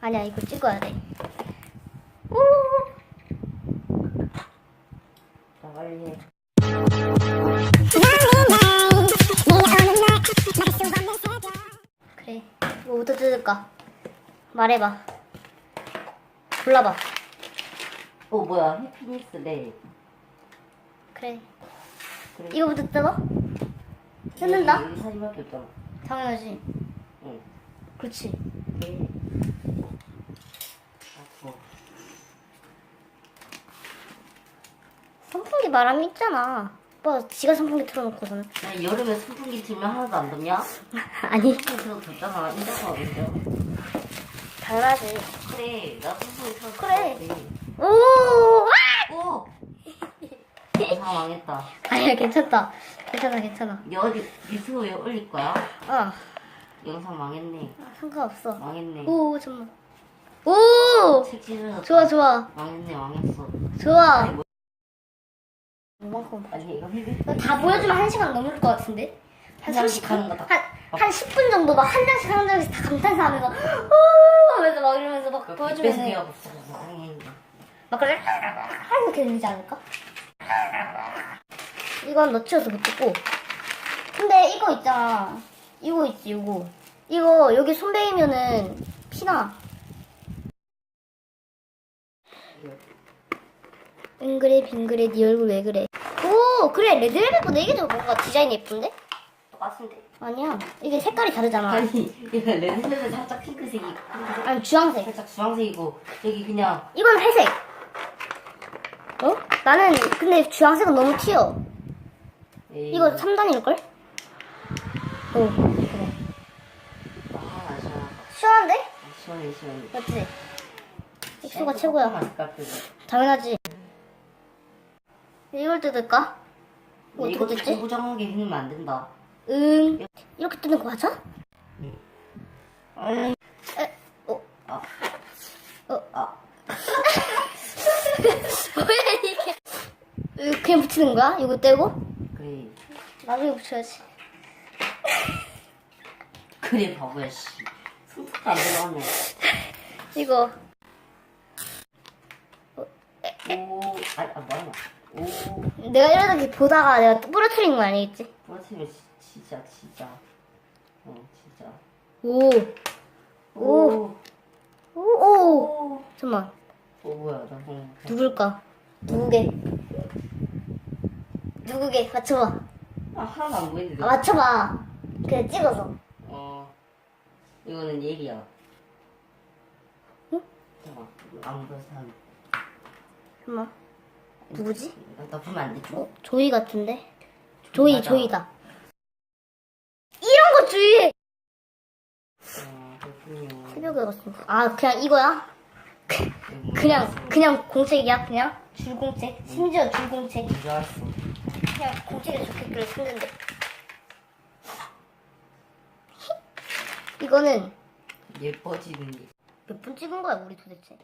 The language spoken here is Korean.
아니야 이거 찍어야 돼. 오. 자 빨리 해. 그래. 뭐부터 뜯을까? 말해봐. 골라봐. 어 뭐야 해피니스래. 그래. 그래. 이거부터 뜯어? 뜯는다? 사진밖에 없잖아. 당연하지. 응. 그렇지. 그래. 아 뭐. 선풍기 바람이 있잖아. 오빠 지가 선풍기 틀어놓고서는. 나 여름에 선풍기 틀면 하나도 안 덥냐? 아니. 선풍기 틀어도 덥잖아. 인자가 어딘데? 당연하지. 그래. 나 선풍기 틀어도 그래. 덥지. 오! 아! 오. 영상 망했다. 아니야 괜찮다. 괜찮아 괜찮아. 니 어디 유튜브에 올릴 거야? 아 영상 망했네. 상관없어. 망했네. 오 잠만. 오! 책 찢어졌다. 좋아 좋아 망했네 망했어. 좋아. 이만큼. 아니 이거 비비. 이거 다 보여주면 한 시간 넘을 것 같은데? 한한 30, 장씩 하는 거다. 한, 한 10분 정도 막 한 장씩 한 장씩 다 감탄사하면서 오 하면서 막 이러면서 막 보여주면 야막 그래 이렇게 들리지 않을까? 이건 너 치워서 못 듣고 근데 이거 있잖아 이거 있지 이거 이거 여기 손 베이면은 피나 응 그래 빙그레 네 얼굴 왜 그래 오 그래 레드벨벳보다 이게 더 뭔가 디자인 예쁜데? 똑같은데. 아니야 이게 색깔이 다르잖아 아니 이거 렌즈는 살짝 핑크색이 핑크색 아니 주황색 살짝 주황색이고 여기 그냥 이건 회색 어? 나는 근데 주황색은 너무 튀어 에이, 이거 3단일걸? 오 그래 아 시원하다. 시원한데? 아, 시원해 시원해. 맞지? 액수가 최고야 것 같아. 당연하지 이걸 뜯을까? 뭐 어떻게 이것도 뜯지? 초부정하게 해놓으면 안 된다. 응 이렇게 뜯는 거 맞아? 아니. 에, 어, 아. 어. 아. 왜 이게 그냥 붙이는 거야? 이거 떼고? 그래. 나중에 붙여야지 그래 바보야 씨. 손톱도 안 들어가네. 이거 오. 아, 아 뭐야. 오. 내가 이러다 보다가 내가 또 부러뜨린 거 아니겠지? 부러뜨리면 지- 진짜 진짜. 어 진짜. 오 오. 오, 오. 오. 잠깐만 어 뭐야 나 그냥 누굴까? 누구게? 누구게? 맞춰봐 아 하나도 안 보이는데. 아, 맞춰봐 그냥 찍어서 어 이거는 얘기야. 응? 잠깐 안 보여 사람. 잠깐만 누구지? 나 보면 안 돼. 어, 조이 같은데? 조이 맞아. 조이다 이런 거 주의해 어 그렇군요. 새벽에 갔으니까 아 그냥 이거야? 그냥 그냥 공책이야 그냥? 줄공책 심지어 줄공책 뭔줄 알았어. 그냥 공책에 적혀있길래 샀는데 이거는 예뻐지는 게. 몇 분 찍은 거야 우리 도대체